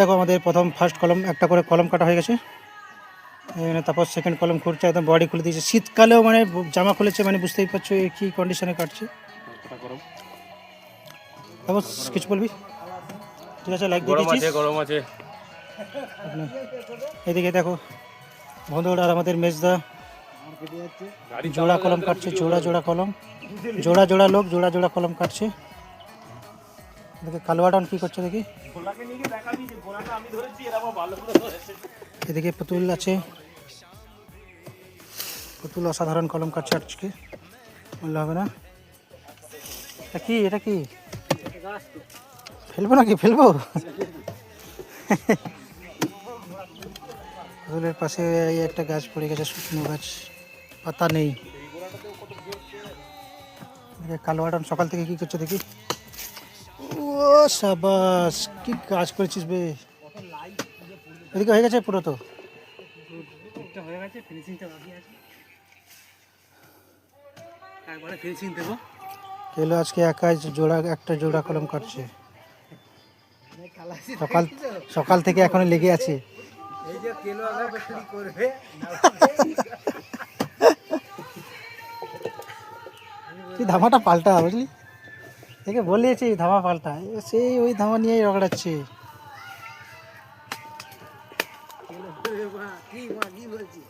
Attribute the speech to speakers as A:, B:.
A: দেখো আমাদের প্রথম ফার্স্ট কলম একটা করে কলম কাটা হয়ে গেছে। তারপর সেকেন্ড কলম খুলছে একদম বডি খুলে দিয়েছে। শীতকালেও মানে জামা খুলেছে মানে বুঝতেই পারছ কী কন্ডিশনে কাটছে। তারপর কিছু বলবি? ঠিক আছে লাইক দিয়ে
B: গরম আছে গরম আছে।
A: এদিকে দেখো বন্ধুরা আর আমাদের মেজদা জোড়া কলম কাটছে জোড়া জোড়া কলম জোড়া জোড়া লোক জোড়া জোড়া কলম কাটছে। এদিকে কালোয়াডন কি করছে দেখি এদিকে পুতুল আছে পুতুল অসাধারণ কলম কাটছে আজকে বললে হবে না এটা কি এটা কি ফেলব নাকি ফেলব পুতুলের পাশে এই একটা গাছ পড়ে গেছে শুকনো গাছ পাতা নেই এদিকে কালো আটন সকাল থেকে কি করছে দেখি ও সাবাস কি কাজ করেছিস বে? এদিকে হয়ে গেছে পুরো তো।
C: হয়ে গেছে ফিনিশিংটা বাকি আছে। একবারে ফিনিশিং দেবো।
A: কেলো আজকে একাই জোড়া একটা জোড়া কলম কাটছে। সকাল সকাল থেকে এখন লেগে আছে।
C: এই যে কেলো করবে।
A: ধামাটা পাল্টা বুঝলি? একে বলিয়েছি ধামা পাল্টা। সেই ওই ধামা নিয়েই রগড়াচ্ছে।
C: কি বলছি